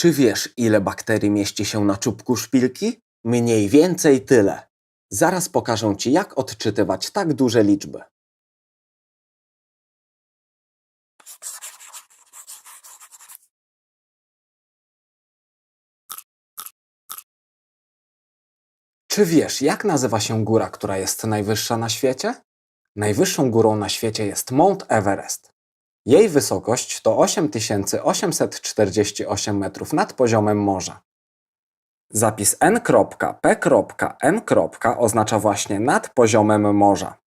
Czy wiesz, ile bakterii mieści się na czubku szpilki? Mniej więcej tyle. Zaraz pokażę Ci, jak odczytywać tak duże liczby. Czy wiesz, jak nazywa się góra, która jest najwyższa na świecie? Najwyższą górą na świecie jest Mount Everest. Jej wysokość to 8848 metrów nad poziomem morza. Zapis n.p.n. oznacza właśnie nad poziomem morza.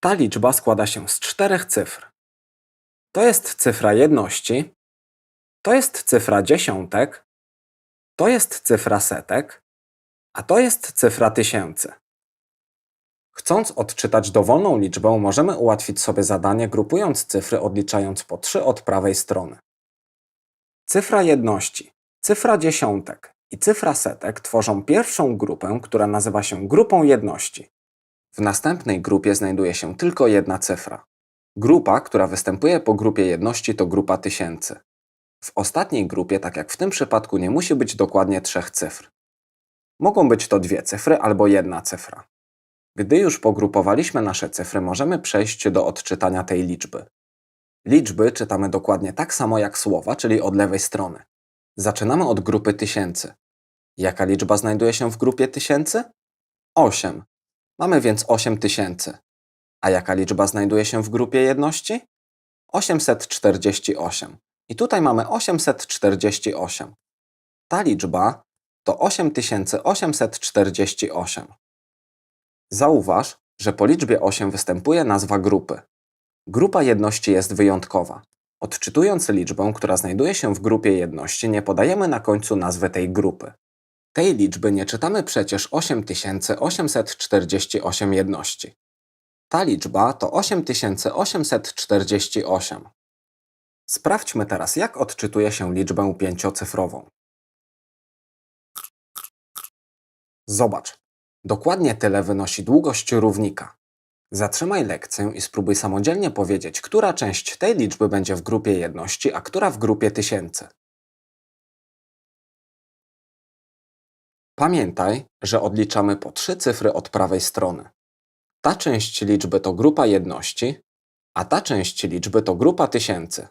Ta liczba składa się z czterech cyfr. To jest cyfra jedności, to jest cyfra dziesiątek, to jest cyfra setek, a to jest cyfra tysięcy. Chcąc odczytać dowolną liczbę, możemy ułatwić sobie zadanie grupując cyfry odliczając po 3 od prawej strony. Cyfra jedności, cyfra dziesiątek i cyfra setek tworzą pierwszą grupę, która nazywa się grupą jedności. W następnej grupie znajduje się tylko jedna cyfra. Grupa, która występuje po grupie jedności to grupa tysięcy. W ostatniej grupie, tak jak w tym przypadku, nie musi być dokładnie trzech cyfr. Mogą być to dwie cyfry albo jedna cyfra. Gdy już pogrupowaliśmy nasze cyfry, możemy przejść do odczytania tej liczby. Liczby czytamy dokładnie tak samo jak słowa, czyli od lewej strony. Zaczynamy od grupy tysięcy. Jaka liczba znajduje się w grupie tysięcy? 8. Mamy więc 8 tysięcy. A jaka liczba znajduje się w grupie jedności? 848. I tutaj mamy 848. Ta liczba to 8848. Zauważ, że po liczbie 8 występuje nazwa grupy. Grupa jedności jest wyjątkowa. Odczytując liczbę, która znajduje się w grupie jedności, nie podajemy na końcu nazwy tej grupy. Tej liczby nie czytamy przecież 8848 jedności. Ta liczba to 8848. Sprawdźmy teraz, jak odczytuje się liczbę pięciocyfrową. Zobacz, dokładnie tyle wynosi długość równika. Zatrzymaj lekcję i spróbuj samodzielnie powiedzieć, która część tej liczby będzie w grupie jedności, a która w grupie tysięcy. Pamiętaj, że odliczamy po trzy cyfry od prawej strony. Ta część liczby to grupa jedności, a ta część liczby to grupa tysięcy.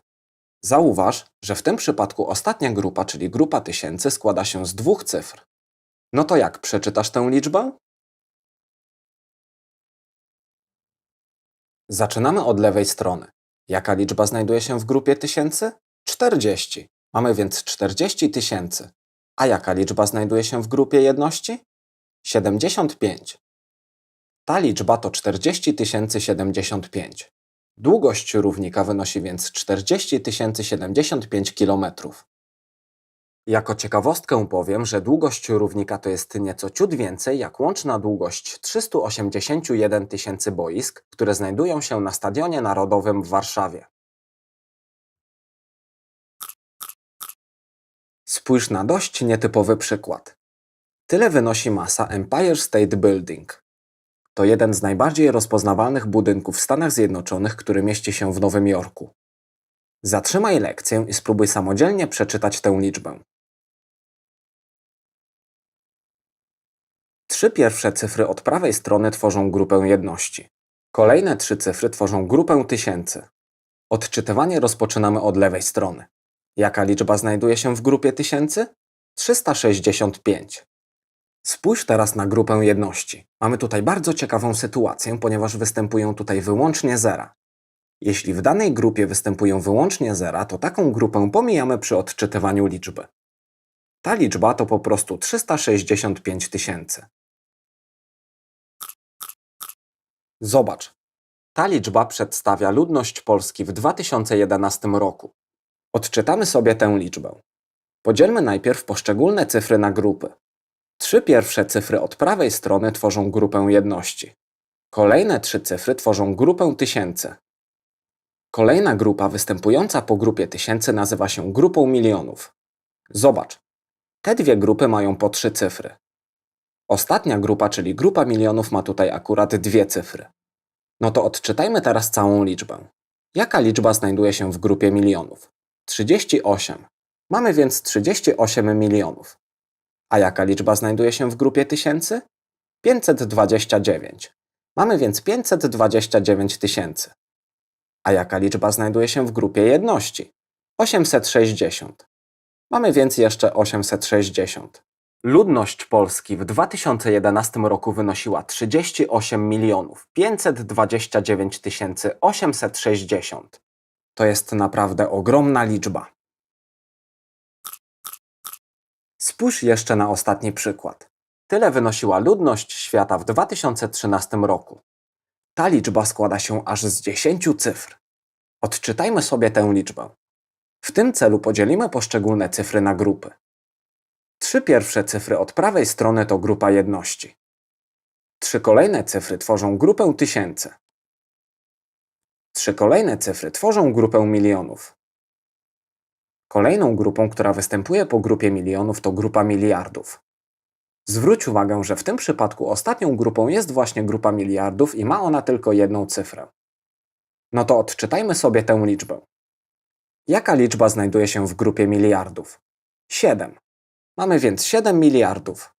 Zauważ, że w tym przypadku ostatnia grupa, czyli grupa tysięcy, składa się z dwóch cyfr. No to jak przeczytasz tę liczbę? Zaczynamy od lewej strony. Jaka liczba znajduje się w grupie tysięcy? 40. Mamy więc 40 tysięcy. A jaka liczba znajduje się w grupie jedności? 75. Ta liczba to 40 075. Długość równika wynosi więc 40 075 km. Jako ciekawostkę powiem, że długość równika to jest nieco ciut więcej jak łączna długość 381 tysięcy boisk, które znajdują się na Stadionie Narodowym w Warszawie. Spójrz na dość nietypowy przykład. Tyle wynosi masa Empire State Building. To jeden z najbardziej rozpoznawalnych budynków w Stanach Zjednoczonych, który mieści się w Nowym Jorku. Zatrzymaj lekcję i spróbuj samodzielnie przeczytać tę liczbę. Trzy pierwsze cyfry od prawej strony tworzą grupę jedności. Kolejne trzy cyfry tworzą grupę tysięcy. Odczytywanie rozpoczynamy od lewej strony. Jaka liczba znajduje się w grupie tysięcy? 365. Spójrz teraz na grupę jedności. Mamy tutaj bardzo ciekawą sytuację, ponieważ występują tutaj wyłącznie zera. Jeśli w danej grupie występują wyłącznie zera, to taką grupę pomijamy przy odczytywaniu liczby. Ta liczba to po prostu 365 tysięcy. Zobacz. Ta liczba przedstawia ludność Polski w 2011 roku. Odczytamy sobie tę liczbę. Podzielmy najpierw poszczególne cyfry na grupy. Trzy pierwsze cyfry od prawej strony tworzą grupę jedności. Kolejne trzy cyfry tworzą grupę tysięcy. Kolejna grupa występująca po grupie tysięcy nazywa się grupą milionów. Zobacz, te dwie grupy mają po trzy cyfry. Ostatnia grupa, czyli grupa milionów, ma tutaj akurat dwie cyfry. No to odczytajmy teraz całą liczbę. Jaka liczba znajduje się w grupie milionów? 38. Mamy więc 38 milionów. A jaka liczba znajduje się w grupie tysięcy? 529. Mamy więc 529 tysięcy. A jaka liczba znajduje się w grupie jedności? 860. Mamy więc jeszcze 860. Ludność Polski w 2011 roku wynosiła 38 milionów 529 tysięcy 860. To jest naprawdę ogromna liczba. Spójrz jeszcze na ostatni przykład. Tyle wynosiła ludność świata w 2013 roku. Ta liczba składa się aż z 10 cyfr. Odczytajmy sobie tę liczbę. W tym celu podzielimy poszczególne cyfry na grupy. Trzy pierwsze cyfry od prawej strony to grupa jedności. Trzy kolejne cyfry tworzą grupę tysięcy. Trzy kolejne cyfry tworzą grupę milionów. Kolejną grupą, która występuje po grupie milionów, to grupa miliardów. Zwróć uwagę, że w tym przypadku ostatnią grupą jest właśnie grupa miliardów i ma ona tylko jedną cyfrę. No to odczytajmy sobie tę liczbę. Jaka liczba znajduje się w grupie miliardów? 7. Mamy więc 7 miliardów.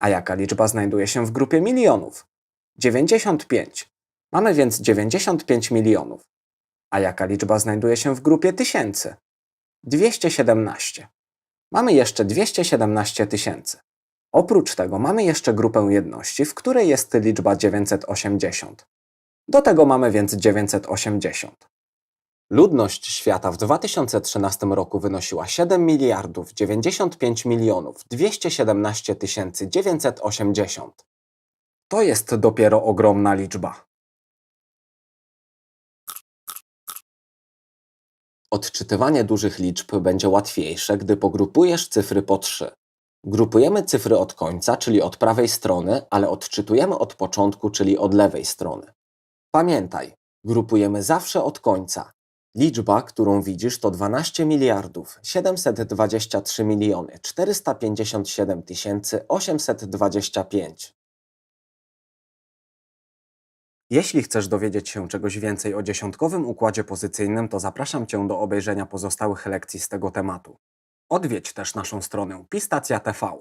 A jaka liczba znajduje się w grupie milionów? 95. Mamy więc 95 milionów. A jaka liczba znajduje się w grupie tysięcy? 217. Mamy jeszcze 217 tysięcy. Oprócz tego mamy jeszcze grupę jedności, w której jest liczba 980. Do tego mamy więc 980. Ludność świata w 2013 roku wynosiła 7 miliardów 95 milionów 217 tysięcy 980. To jest dopiero ogromna liczba. Odczytywanie dużych liczb będzie łatwiejsze, gdy pogrupujesz cyfry po 3. Grupujemy cyfry od końca, czyli od prawej strony, ale odczytujemy od początku, czyli od lewej strony. Pamiętaj, grupujemy zawsze od końca. Liczba, którą widzisz, to 12 miliardów 723 miliony 457 tysięcy 825. Jeśli chcesz dowiedzieć się czegoś więcej o dziesiątkowym układzie pozycyjnym, to zapraszam Cię do obejrzenia pozostałych lekcji z tego tematu. Odwiedź też naszą stronę Pistacja TV.